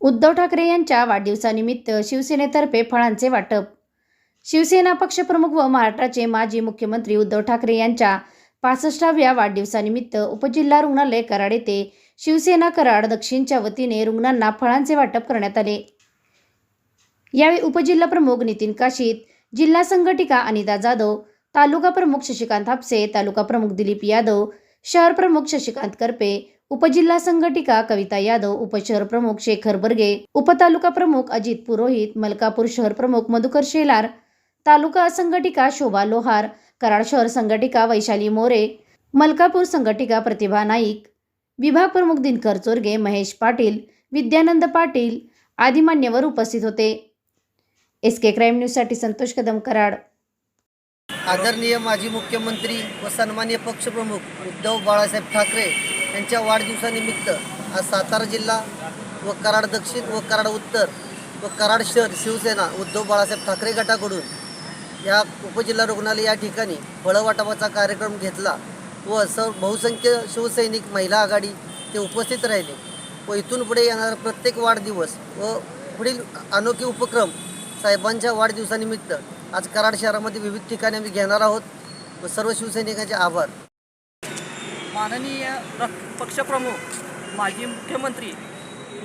उद्धव ठाकरे यांच्या वाढदिवसानिमित्त शिवसेनेतर्फे फळांचे वाटप. शिवसेना पक्षप्रमुख व महाराष्ट्राचे माजी मुख्यमंत्री उद्धव ठाकरे यांच्या पासष्टाव्या वाढदिवसानिमित्त उपजिल्हा रुग्णालय कराड येथे शिवसेना कराड दक्षिणच्या वतीने रुग्णांना फळांचे वाटप करण्यात आले. यावेळी उपजिल्हा प्रमुख नितीन काशीत जिल्हा संघटिका अनिता जाधव तालुका प्रमुख शशिकांत हापसे तालुका प्रमुख दिलीप यादव शहर प्रमुख शशिकांत करपे उपजिल्हा संघटिका कविता यादव उपशहर प्रमुख शेखर बर्गे उपतालुका प्रमुख अजित पुरोहित मलकापूर शहर प्रमुख मधुकर शेलार तालुका संघटिका शोभा लोहार कराड शहर संघटिका वैशाली मोरे मलकापूर संघटिका प्रतिभा नाईक विभाग प्रमुख दिनकर चोरगे महेश पाटील विद्यानंद पाटील आदी मान्यवर उपस्थित होते. एस के क्राईम न्यूजसाठी संतोष कदम कराड. आदरणीय माजी मुख्यमंत्री व सन्मान्य पक्षप्रमुख उद्धव बाळासाहेब ठाकरे यांच्या वाढदिवसानिमित्त आज सातारा जिल्हा व कराड दक्षिण व कराड उत्तर व कराड शहर शिवसेना उद्धव बाळासाहेब ठाकरे गटाकडून या उपजिल्हा रुग्णालय या ठिकाणी फळवाटपाचा कार्यक्रम घेतला व सर्व बहुसंख्य शिवसैनिक महिला आघाडी ते उपस्थित राहिले व इथून पुढे येणारा प्रत्येक वाढदिवस व पुढील अनोखे उपक्रम साहेबांच्या वाढदिवसानिमित्त आज कराड शहरामध्ये विविध ठिकाणी आम्ही घेणार आहोत व सर्व शिवसैनिकांचे आभार. माननीय र- पक्षप्रमुख माजी मुख्यमंत्री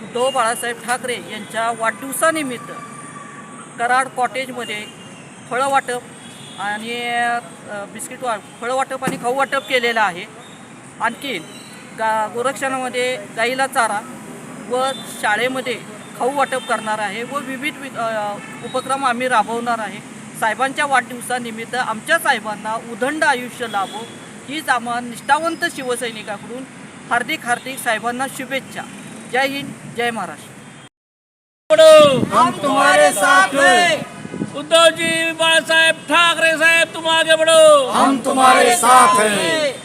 उद्धव बाळासाहेब ठाकरे यांच्या वाढदिवसानिमित्त कराड कॉटेजमध्ये फळं वाटप आणि बिस्किट वा फळं वाटप आणि खाऊ वाटप केलेलं आहे. आणखी गा गोरक्षणामध्ये गाईला चारा व शाळेमध्ये खाऊ वाटप करणार आहे व विविध वि- उपक्रम आम्ही राबवणार आहे. साहेबांच्या वाढदिवसानिमित्त आमच्या साहेबांना उदंड आयुष्य लाभो हीच आम्हा निष्ठावंत शिवसैनिकाकडून हार्दिक हार्दिक साहेबांना शुभेच्छा. जय हिंद जय महाराष्ट्र. हम तुम्हारे साथ हैं। उद्धव जी बाळासाहेब ठाकरे साहेब तुम आगे बढ़ो. हम तुम्हारे साथ हैं।